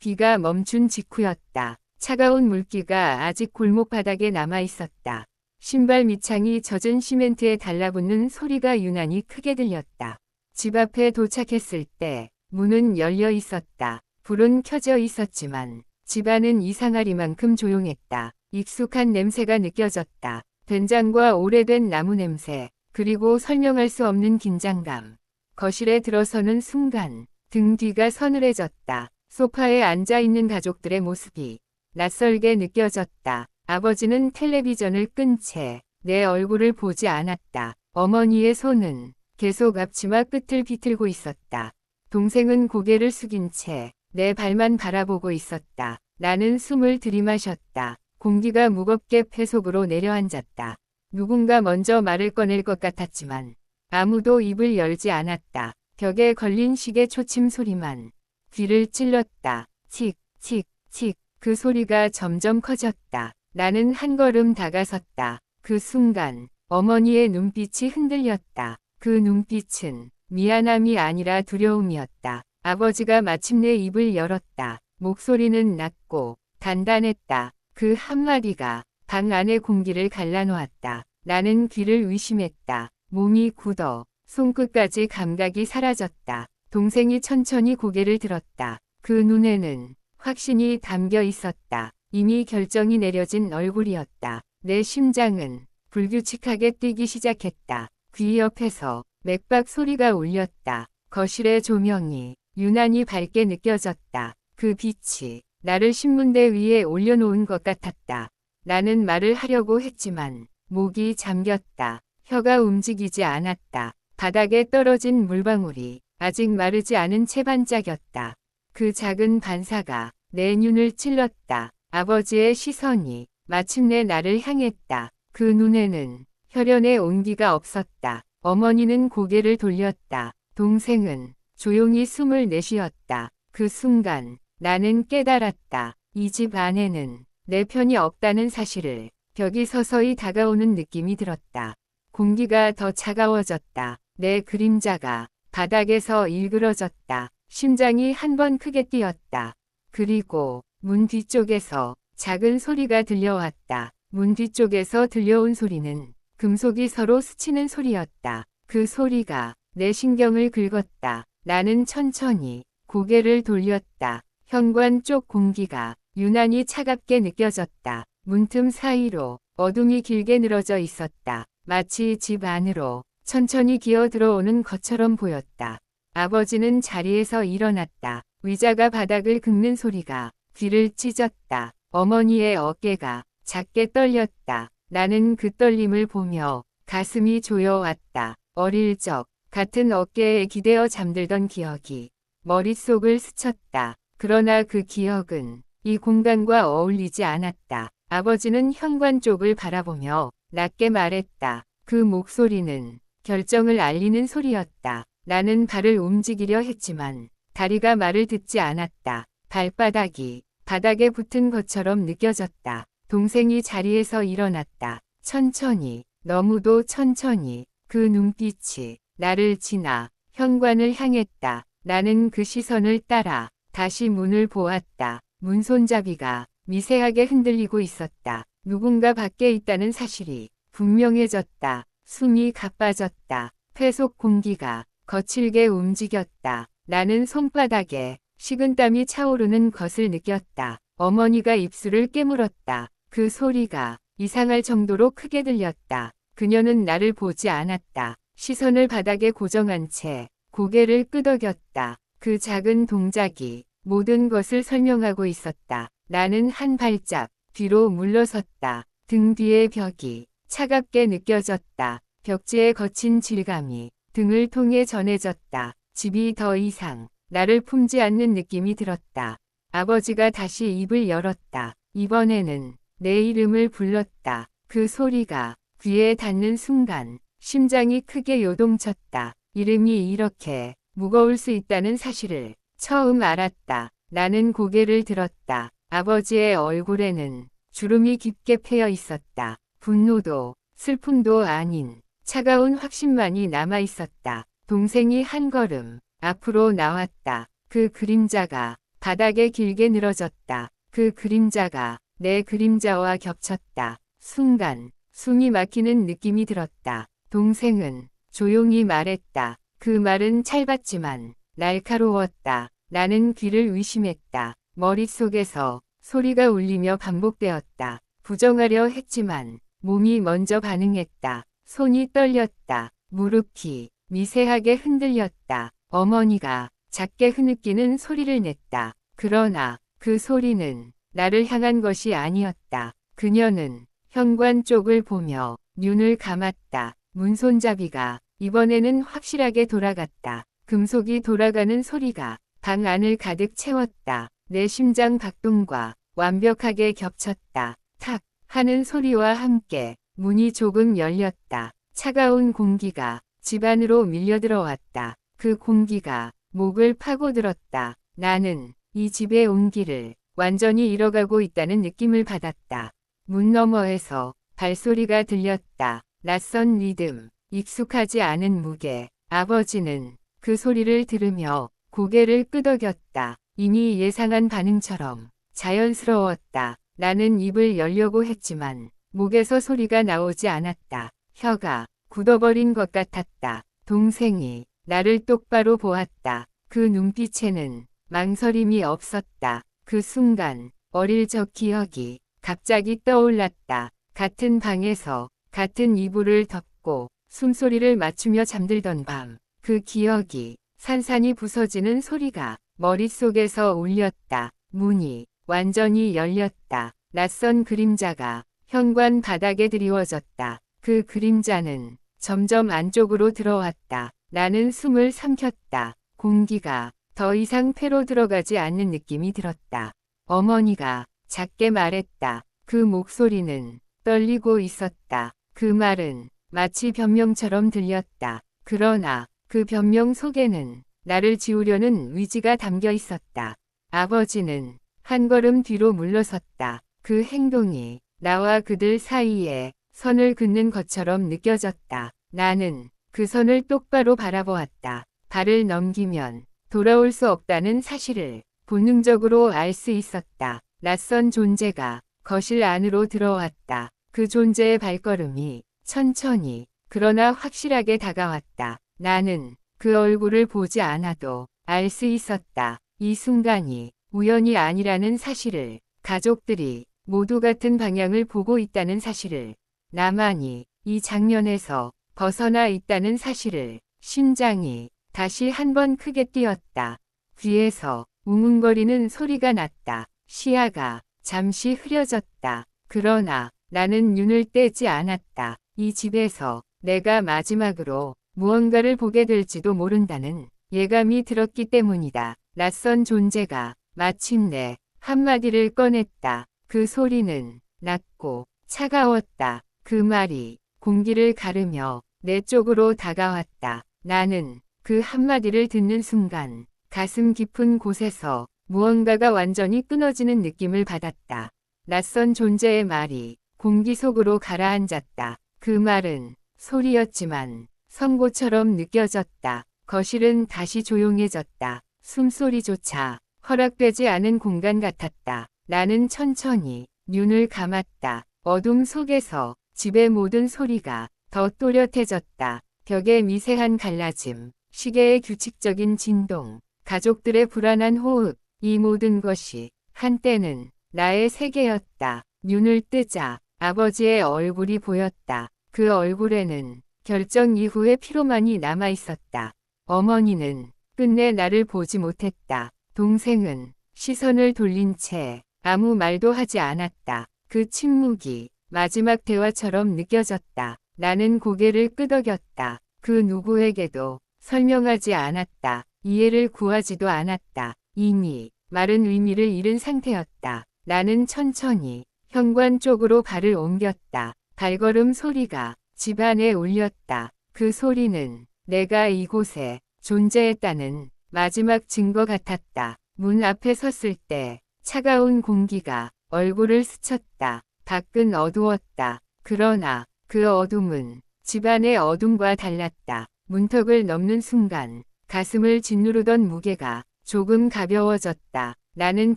비가 멈춘 직후였다. 차가운 물기가 아직 골목 바닥에 남아 있었다. 신발 밑창이 젖은 시멘트에 달라붙는 소리가 유난히 크게 들렸다. 집 앞에 도착했을 때 문은 열려 있었다. 불은 켜져 있었지만 집안은 이상하리만큼 조용했다. 익숙한 냄새가 느껴졌다. 된장과 오래된 나무 냄새, 그리고 설명할 수 없는 긴장감. 거실에 들어서는 순간 등 뒤가 서늘해졌다. 소파에 앉아 있는 가족들의 모습이 낯설게 느껴졌다. 아버지는 텔레비전을 끈 채 내 얼굴을 보지 않았다. 어머니의 손은 계속 앞치마 끝을 비틀고 있었다. 동생은 고개를 숙인 채 내 발만 바라보고 있었다. 나는 숨을 들이마셨다. 공기가 무겁게 폐 속으로 내려앉았다. 누군가 먼저 말을 꺼낼 것 같았지만 아무도 입을 열지 않았다. 벽에 걸린 시계 초침 소리만 귀를 찔렀다. 칙, 칙, 칙. 그 소리가 점점 커졌다. 나는 한 걸음 다가섰다. 그 순간 어머니의 눈빛이 흔들렸다. 그 눈빛은 미안함이 아니라 두려움이었다. 아버지가 마침내 입을 열었다. 목소리는 낮고 단단했다. 그 한마디가 방 안의 공기를 갈라놓았다. 나는 귀를 의심했다. 몸이 굳어 손끝까지 감각이 사라졌다. 동생이 천천히 고개를 들었다. 그 눈에는 확신이 담겨 있었다. 이미 결정이 내려진 얼굴이었다. 내 심장은 불규칙하게 뛰기 시작했다. 귀 옆에서 맥박 소리가 울렸다. 거실의 조명이 유난히 밝게 느껴졌다. 그 빛이 나를 신문대 위에 올려놓은 것 같았다. 나는 말을 하려고 했지만 목이 잠겼다. 혀가 움직이지 않았다. 바닥에 떨어진 물방울이 아직 마르지 않은 채 반짝였다. 그 작은 반사가 내 눈을 찔렀다. 아버지의 시선이 마침내 나를 향했다. 그 눈에는 혈연의 온기가 없었다. 어머니는 고개를 돌렸다. 동생은 조용히 숨을 내쉬었다. 그 순간 나는 깨달았다. 이 집 안에는 내 편이 없다는 사실을 벽이 서서히 다가오는 느낌이 들었다. 공기가 더 차가워졌다. 내 그림자가 바닥에서 일그러졌다. 심장이 한 번 크게 뛰었다. 그리고 문 뒤쪽에서 작은 소리가 들려왔다. 문 뒤쪽에서 들려온 소리는 금속이 서로 스치는 소리였다. 그 소리가 내 신경을 긁었다. 나는 천천히 고개를 돌렸다. 현관 쪽 공기가 유난히 차갑게 느껴졌다. 문틈 사이로 어둠이 길게 늘어져 있었다. 마치 집 안으로 천천히 기어 들어오는 것처럼 보였다. 아버지는 자리에서 일어났다. 의자가 바닥을 긁는 소리가 귀를 찢었다. 어머니의 어깨가 작게 떨렸다. 나는 그 떨림을 보며 가슴이 조여왔다. 어릴 적 같은 어깨에 기대어 잠들던 기억이 머릿속을 스쳤다. 그러나 그 기억은 이 공간과 어울리지 않았다. 아버지는 현관 쪽을 바라보며 낮게 말했다. 그 목소리는 결정을 알리는 소리였다. 나는 발을 움직이려 했지만 다리가 말을 듣지 않았다. 발바닥이 바닥에 붙은 것처럼 느껴졌다. 동생이 자리에서 일어났다. 천천히, 너무도 천천히 그 눈빛이 나를 지나 현관을 향했다. 나는 그 시선을 따라 다시 문을 보았다. 문 손잡이가 미세하게 흔들리고 있었다. 누군가 밖에 있다는 사실이 분명해졌다. 숨이 가빠졌다. 폐속 공기가 거칠게 움직였다. 나는 손바닥에 식은땀이 차오르는 것을 느꼈다. 어머니가 입술을 깨물었다. 그 소리가 이상할 정도로 크게 들렸다. 그녀는 나를 보지 않았다. 시선을 바닥에 고정한 채 고개를 끄덕였다. 그 작은 동작이 모든 것을 설명하고 있었다. 나는 한 발짝 뒤로 물러섰다. 등 뒤의 벽이 차갑게 느껴졌다. 벽지의 거친 질감이 등을 통해 전해졌다. 집이 더 이상 나를 품지 않는 느낌이 들었다. 아버지가 다시 입을 열었다. 이번에는 내 이름을 불렀다. 그 소리가 귀에 닿는 순간 심장이 크게 요동쳤다. 이름이 이렇게 무거울 수 있다는 사실을 처음 알았다. 나는 고개를 들었다. 아버지의 얼굴에는 주름이 깊게 패여 있었다. 분노도 슬픔도 아닌 차가운 확신만이 남아 있었다. 동생이 한 걸음 앞으로 나왔다. 그 그림자가 바닥에 길게 늘어졌다. 그 그림자가 내 그림자와 겹쳤다. 순간 숨이 막히는 느낌이 들었다. 동생은 조용히 말했다. 그 말은 찰봤지만 날카로웠다. 나는 귀를 의심했다. 머릿속에서 소리가 울리며 반복되었다. 부정하려 했지만 몸이 먼저 반응했다. 손이 떨렸다. 무릎이 미세하게 흔들렸다. 어머니가 작게 흐느끼는 소리를 냈다. 그러나 그 소리는 나를 향한 것이 아니었다. 그녀는 현관 쪽을 보며 눈을 감았다. 문손잡이가 이번에는 확실하게 돌아갔다. 금속이 돌아가는 소리가 방 안을 가득 채웠다. 내 심장 박동과 완벽하게 겹쳤다. 탁 하는 소리와 함께 문이 조금 열렸다. 차가운 공기가 집 안으로 밀려들어왔다. 그 공기가 목을 파고들었다. 나는 이 집의 온기를 완전히 잃어가고 있다는 느낌을 받았다. 문 너머에서 발소리가 들렸다. 낯선 리듬, 익숙하지 않은 무게. 아버지는 그 소리를 들으며 고개를 끄덕였다. 이미 예상한 반응처럼 자연스러웠다. 나는 입을 열려고 했지만 목에서 소리가 나오지 않았다. 혀가 굳어버린 것 같았다. 동생이 나를 똑바로 보았다. 그 눈빛에는 망설임이 없었다. 그 순간 어릴 적 기억이 갑자기 떠올랐다. 같은 방에서 같은 이불을 덮고 숨소리를 맞추며 잠들던 밤. 그 기억이 산산이 부서지는 소리가 머릿속에서 울렸다. 문이 완전히 열렸다. 낯선 그림자가 현관 바닥에 드리워졌다. 그 그림자는 점점 안쪽으로 들어왔다. 나는 숨을 삼켰다. 공기가 더 이상 폐로 들어가지 않는 느낌이 들었다. 어머니가 작게 말했다. 그 목소리는 떨리고 있었다. 그 말은 마치 변명처럼 들렸다. 그러나 그 변명 속에는 나를 지우려는 의지가 담겨 있었다. 아버지는 한 걸음 뒤로 물러섰다. 그 행동이 나와 그들 사이에 선을 긋는 것처럼 느껴졌다. 나는 그 선을 똑바로 바라보았다. 발을 넘기면 돌아올 수 없다는 사실을 본능적으로 알 수 있었다. 낯선 존재가 거실 안으로 들어왔다. 그 존재의 발걸음이 천천히 그러나 확실하게 다가왔다. 나는 그 얼굴을 보지 않아도 알 수 있었다. 이 순간이 우연이 아니라는 사실을 가족들이 모두 같은 방향을 보고 있다는 사실을 나만이 이 장면에서 벗어나 있다는 사실을 심장이 다시 한 번 크게 뛰었다. 귀에서 웅웅거리는 소리가 났다. 시야가 잠시 흐려졌다. 그러나 나는 눈을 떼지 않았다. 이 집에서 내가 마지막으로 무언가를 보게 될지도 모른다는 예감이 들었기 때문이다. 낯선 존재가 마침내 한마디를 꺼냈다. 그 소리는 낮고 차가웠다. 그 말이 공기를 가르며 내 쪽으로 다가왔다. 나는 그 한마디를 듣는 순간 가슴 깊은 곳에서 무언가가 완전히 끊어지는 느낌을 받았다. 낯선 존재의 말이 공기 속으로 가라앉았다. 그 말은 소리였지만 선고처럼 느껴졌다. 거실은 다시 조용해졌다. 숨소리조차 허락되지 않은 공간 같았다. 나는 천천히 눈을 감았다. 어둠 속에서 집의 모든 소리가 더 또렷해졌다. 벽의 미세한 갈라짐, 시계의 규칙적인 진동, 가족들의 불안한 호흡, 이 모든 것이 한때는 나의 세계였다. 눈을 뜨자 아버지의 얼굴이 보였다. 그 얼굴에는 결정 이후의 피로만이 남아 있었다. 어머니는 끝내 나를 보지 못했다. 동생은 시선을 돌린 채 아무 말도 하지 않았다. 그 침묵이 마지막 대화처럼 느껴졌다. 나는 고개를 끄덕였다. 그 누구에게도 설명하지 않았다. 이해를 구하지도 않았다. 이미 말은 의미를 잃은 상태였다. 나는 천천히 현관 쪽으로 발을 옮겼다. 발걸음 소리가 집안에 울렸다. 그 소리는 내가 이곳에 존재했다는 마지막 증거 같았다. 문 앞에 섰을 때 차가운 공기가 얼굴을 스쳤다. 밖은 어두웠다. 그러나 그 어둠은 집안의 어둠과 달랐다. 문턱을 넘는 순간 가슴을 짓누르던 무게가 조금 가벼워졌다. 나는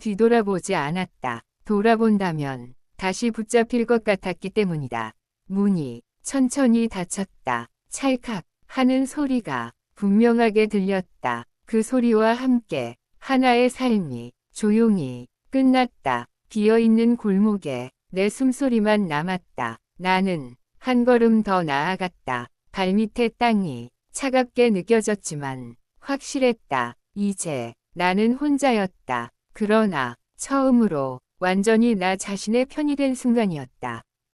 뒤돌아보지 않았다. 돌아본다면 다시 붙잡힐 것 같았기 때문이다. 문이 천천히 닫혔다. 찰칵 하는 소리가 분명하게 들렸다. 그 소리와 함께 하나의 삶이 조용히 끝났다. 비어있는 골목에 내 숨소리만 남았다. 나는 한 걸음 더 나아갔다. 발밑의 땅이 차갑게 느껴졌지만 확실했다. 이제 나는 혼자였다. 그러나 처음으로 완전히 나 자신의 편이 된 순간이었다.